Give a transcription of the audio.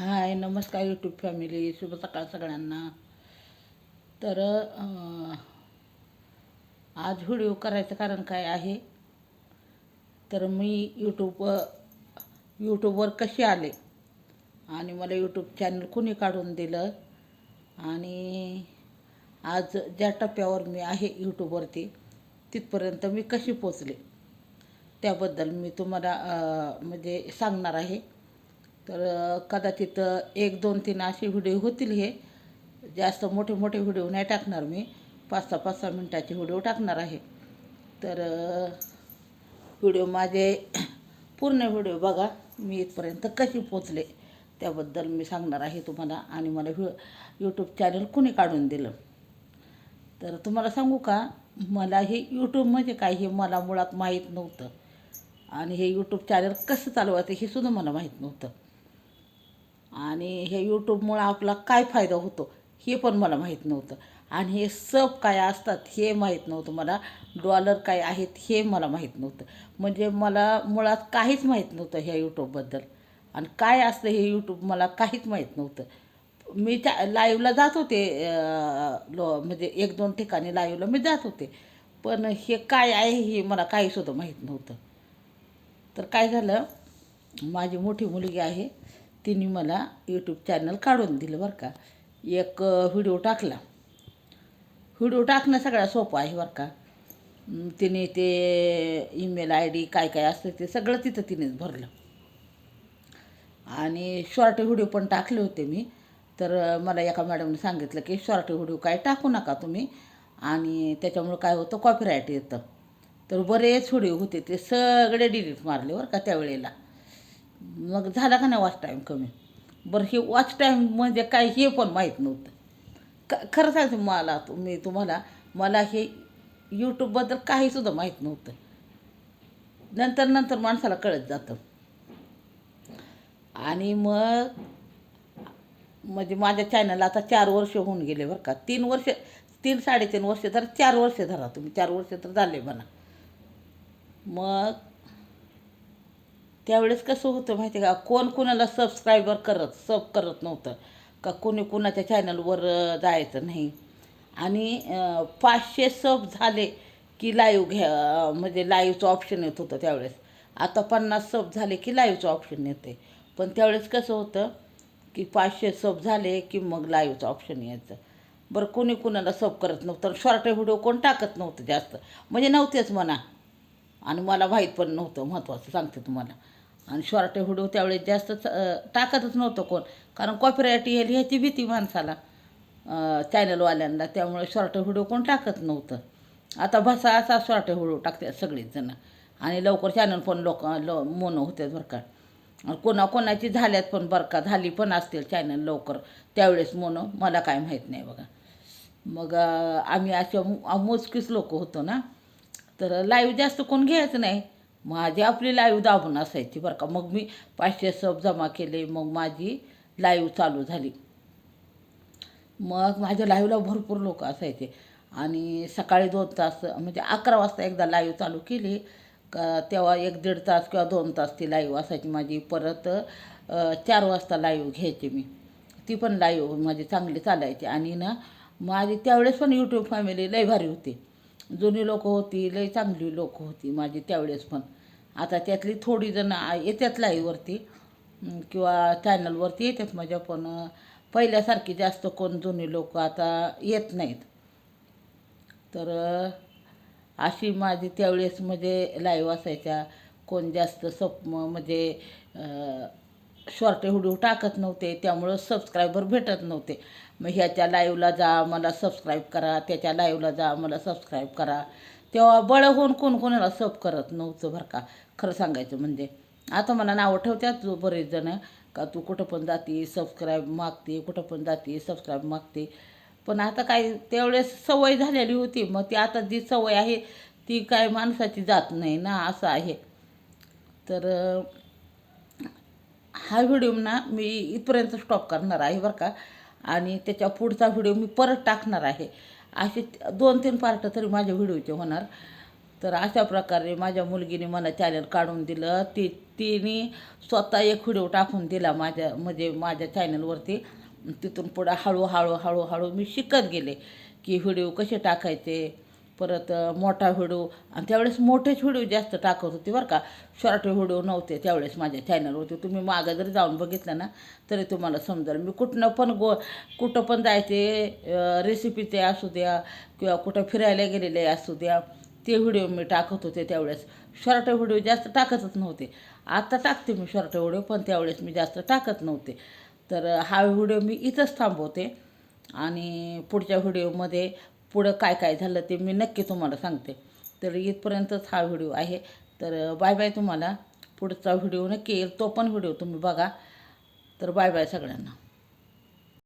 हाय नमस्कार YouTube family शुभ सकाळ सगळ्यांना. तर आज व्हिडिओ करायचं कारण काय आहे? तर मी यूट्यूब यूट्यूबवर कसे आले? आणि मला यूट्यूब चॅनल कुणी काढून दिलं? आणि आज ज्या टप्प्यावर मी आहे यूट्यूबवरती तिथपर्यंत मी कशी पोचले? त्याबद्दल मी तुम्हाला म्हणजे सांगणार आहे. तर कदाचित एक दोन तीन असे व्हिडिओ होतील हे. जास्त मोठे मोठे व्हिडिओ नाही टाकणार मी. पाच सहा पाच सहा मिनटाचे व्हिडिओ टाकणार आहे. तर व्हिडिओ माझे पूर्ण व्हिडिओ बघा. मी इथपर्यंत कशी पोचले त्याबद्दल मी सांगणार आहे तुम्हाला. आणि मला व्हि यूट्यूब चॅनल कोणी काढून दिलं? तर तुम्हाला सांगू का? मला हे यूट्यूब म्हणजे काय हे मला मुळात माहीत नव्हतं. आणि हे यूट्यूब चॅनल कसं चालवायचं हे सुद्धा मला माहीत नव्हतं. आणि हे यूट्यूबमुळं आपला काय फायदा होतो हे पण मला माहीत नव्हतं. आणि हे सब काय असतात हे माहीत नव्हतं मला. डॉलर काय आहेत हे मला माहीत नव्हतं. म्हणजे मला मुळात काहीच माहीत नव्हतं ह्या यूट्यूबबद्दल आणि काय असतं हे यूट्यूब मला काहीच माहीत नव्हतं. मी त्या लाईव्हला जात होते लो म्हणजे एक दोन ठिकाणी लाईव्हला मी जात होते. पण हे काय आहे हे मला काहीसुद्धा माहीत नव्हतं. तर काय झालं माझी मोठी मुलगी आहे तिने मला यूट्यूब चॅनल काढून दिलं बरं का. एक व्हिडिओ टाकला. व्हिडिओ टाकणं सगळा सोपं आहे बरं का. तिने ते ईमेल आय डी काय काय असतं ते सगळं तिथं तिनेच भरलं. आणि शॉर्ट व्हिडिओ पण टाकले होते मी. तर मला एका मॅडमने सांगितलं की शॉर्ट व्हिडिओ काय टाकू नका तुम्ही. आणि त्याच्यामुळं काय होतं कॉपीराईट येतं. तर बरेच व्हिडिओ होते ते सगळे डिलीट मारले बरं का त्यावेळेला. मग झाला का नाही वॉच टाईम कमी? बरं हे वॉच टाईम म्हणजे काय हे पण माहीत नव्हतं. क खरं सांगते मला तुम्ही तुम्हाला मला हे यूट्यूबबद्दल काहीसुद्धा माहीत नव्हतं. नंतर नंतर माणसाला कळत जातं. आणि मग म्हणजे माझ्या चॅनलला आता चार वर्ष होऊन गेले बरं का. तीन वर्ष तीन साडेतीन वर्ष तर चार वर्ष धरा तुम्ही. चार वर्ष तर झाले म्हणा. मग त्यावेळेस कसं होतं माहिती आहे का? कोण कुणाला सबस्क्रायबर करत सब करत नव्हतं. का कोणी कुणाच्या चॅनलवर जायचं नाही. आणि पाचशे सब झाले की लाईव्ह घ्या म्हणजे लाईव्हचं ऑप्शन येत होतं त्यावेळेस. आता पन्नास सब झाले की लाईव्हचं ऑप्शन येते पण त्यावेळेस कसं होतं की पाचशे सब झाले की मग लाईव्हचं ऑप्शन यायचं. बरं कोणी कुणाला सब करत नव्हतं. शॉर्ट व्हिडिओ कोण टाकत नव्हतं जास्त. म्हणजे नव्हतेच म्हणा. आणि मला माहीत पण नव्हतं महत्त्वाचं सांगते तुम्हाला. आणि शॉर्टे हुडू त्यावेळेस जास्त टाकतच नव्हतं कोण. कारण कॉपीराईट येईल ह्याची भीती माणसाला चॅनलवाल्यांना त्यामुळे शॉर्टे हुडू कोण टाकत नव्हतं. आता भसा असा शॉर्टे हुडू टाकतात सगळेच जण. आणि लवकर चॅनल पण लोक लो मोन होते बरं का. आणि कोणा कोणाची झाल्यात पण बरं का झाली पण असतील चॅनल लवकर. त्यावेळेस मोनो मला काय माहीत नाही बघा. मग आम्ही अशा मोजकीच लोक होतो ना. तर लाईव्ह जास्त कोण घ्यायचं नाही. माझी आपली लाईव्ह दाबून असायची बरं का. मग मी पाचशे सब जमा केले मग माझी लाईव्ह चालू झाली. मग माझ्या लाईव्हला भरपूर लोक असायचे. आणि सकाळी दोन तास म्हणजे अकरा वाजता एकदा लाईव्ह चालू केली. का तेव्हा एक दीड तास किंवा दोन तास ती लाईव्ह असायची. माझी परत चार वाजता लाईव्ह घ्यायची मी. ती पण लाईव्ह माझी चांगली चालायची. आणि ना माझी त्यावेळेस पण यूट्यूब फॅमिली लय भारी होती. जुनी लोक होती लय चांगली लोक होती माझी त्यावेळेस पण. आता त्यातली थोडी जण येतात लाईव्हवरती किंवा चॅनलवरती येतात माझ्या पण पहिल्यासारखी जास्त कोण जुनी लोक आता येत नाहीत. तर अशी माझी त्यावेळेस म्हणजे लाईव्ह असायच्या. कोण जास्त सप म्हणजे शॉर्ट व्हिडिओ टाकत नव्हते त्यामुळं सबस्क्रायबर भेटत नव्हते. मग ह्याच्या लाईव्हला जा मला सबस्क्राईब करा त्याच्या लाईव्हला जा मला सबस्क्राईब करा. तेव्हा बळ होऊन कोण कोणाला सब करत नव्हतं बरं का. खरं सांगायचं म्हणजे. आता मला नावं ठेवत्यात बरेच जण का तू कुठं पण जाते सबस्क्राईब मागते कुठं पण जाते सबस्क्राईब मागते. पण आता काय त्यावेळेस सवय झालेली होती. मग ती आता जी सवय आहे ती काय माणसाची जात नाही ना असं आहे. तर हा व्हिडिओ ना मी इथपर्यंत स्टॉप करणार आहे बरं का. आणि त्याच्या पुढचा व्हिडिओ मी परत टाकणार आहे. असे दोन तीन पार्ट तरी माझ्या व्हिडिओचे होणार. तर अशा प्रकारे माझ्या मुलगीने मला चॅनल काढून दिलं. ती तिने स्वतः एक व्हिडिओ टाकून दिला माझ्या म्हणजे माझ्या चॅनलवरती तिथून पुढं हळूहळू हळूहळू मी शिकत गेले की व्हिडिओ कसे टाकायचे परत मोठा व्हिडिओ आणि त्यावेळेस मोठेच व्हिडिओ जास्त टाकत होते बरं का. शॉर्ट व्हिडिओ नव्हते त्यावेळेस माझ्या चॅनलवरती तुम्ही मागं जरी जाऊन बघितलं ना तरी तुम्हाला समजेल. मी कुठनं पण गो कुठं पण जायचे रेसिपीचे असू द्या किंवा कुठं फिरायला गेलेले असू द्या ते व्हिडिओ मी टाकत होते त्यावेळेस. शॉर्ट व्हिडिओ जास्त टाकतच नव्हते. आता टाकते मी शॉर्ट व्हिडिओ पण त्यावेळेस मी जास्त टाकत नव्हते. तर हा व्हिडिओ मी इथंच थांबवते. आणि पुढच्या व्हिडिओमध्ये पुढं काय काय झालं ते मी नक्की तुम्हाला सांगते. तर इथपर्यंतच हा व्हिडिओ आहे. तर बाय बाय तुम्हाला. पुढचा व्हिडिओ नक्की येईल. तो पण व्हिडिओ तुम्ही बघा. तर बाय बाय सगळ्यांना.